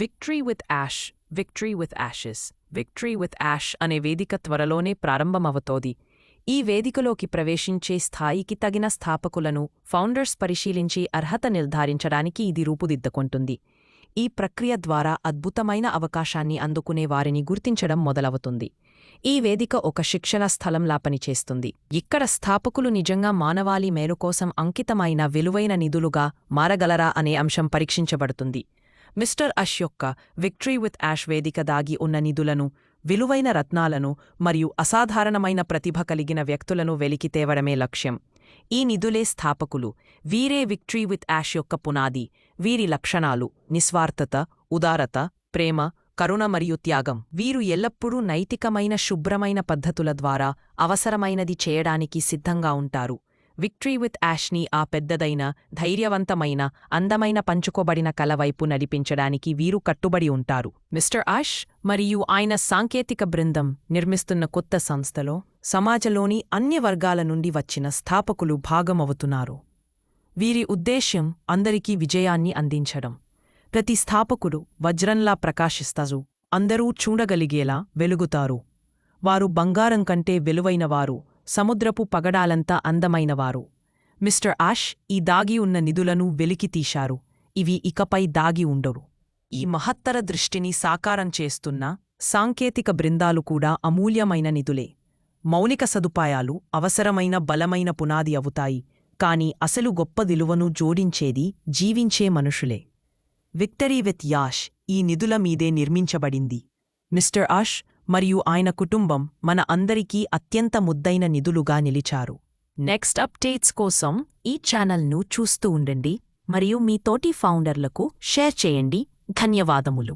Victory with ash victory with ashes victory with ash అనే వేదిక త్వరలోనే ప్రారంభమవుతోంది. ఈ వేదికలోకి ప్రవేశించే స్థాయికి తగిన స్థాపకులను ఫౌండర్స్ పరిశీలించి అర్హత నిర్ధారించడానికి ఇది రూపుదిద్దుకుంటుంది. ఈ ప్రక్రియ ద్వారా అద్భుతమైన అవకాశాన్ని అందుకునే వారిని గుర్తించడం మొదలవుతుంది. ఈ వేదిక ఒక శిక్షణ స్థలంలా పనిచేస్తుంది. ఇక్కడ స్థాపకులు నిజంగా మానవాళి మేలు కోసం అంకితమైన విలువైన నిధులుగా మారగలరా అనే అంశం పరీక్షించబడుతుంది. మిస్టర్ అష్ యొక్క విక్టరీ విత్ యాష్ వేదిక దాగి ఉన్న నిధులను విలువైన రత్నాలను మరియు అసాధారణమైన ప్రతిభ కలిగిన వ్యక్తులను వెలికి తేవడమే లక్ష్యం. ఈ నిధులే స్థాపకులు. వీరే విక్టరీ విత్ యాష్ యొక్క పునాది. వీరి లక్షణాలు నిస్వార్థత ఉదారత ప్రేమ కరుణ మరియు త్యాగం. వీరు ఎల్లప్పుడూ నైతికమైన శుభ్రమైన పద్ధతుల ద్వారా అవసరమైనది చేయడానికి సిద్ధంగా ఉంటారు. విక్టరీ విత్ యాష్ని ఆ పెద్దదైన ధైర్యవంతమైన అందమైన పంచుకోబడిన కలవైపు నడిపించడానికి వీరు కట్టుబడి ఉంటారు. మిస్టర్ ఆష్ మరియు ఆయన సాంకేతిక బృందం నిర్మిస్తున్న కొత్త సంస్థలో సమాజంలోని అన్ని వర్గాల నుండి వచ్చిన స్థాపకులు భాగమవుతున్నారు. వీరి ఉద్దేశ్యం అందరికీ విజయాన్ని అందించడం. ప్రతి స్థాపకుడు వజ్రంలా ప్రకాశిస్తారు అందరూ చూడగలిగేలా వెలుగుతారు. వారు బంగారం కంటే వెలువైనవారు. సముద్రపు పగడాలంతా అందమైనవారు. మిస్టర్ ఆష్ ఈ దాగి ఉన్న నిధులను వెలికితీశారు ఇవి ఇకపై దాగి ఉండరు. ఈ మహత్తర దృష్టిని సాకారం చేస్తున్న సాంకేతిక బృందాలు కూడా అమూల్యమైన నిధులే. మౌలిక సదుపాయాలు అవసరమైన బలమైన పునాది అవుతాయి. కాని అసలు గొప్ప విలువను జోడించేది జీవించే మనుషులే. విక్టరీ విత్ యాష్ ఈ నిధుల మీదే నిర్మించబడింది. మిస్టర్ ఆష్ మరియు ఆయన కుటుంబం మన అందరికీ అత్యంత ముద్దైన నిధులుగా నిలిచారు. నెక్స్ట్ అప్డేట్స్ కోసం ఈ ఛానల్ను చూస్తూ ఉండండి మరియు మీ తోటి ఫౌండర్లకు షేర్ చేయండి. ధన్యవాదములు.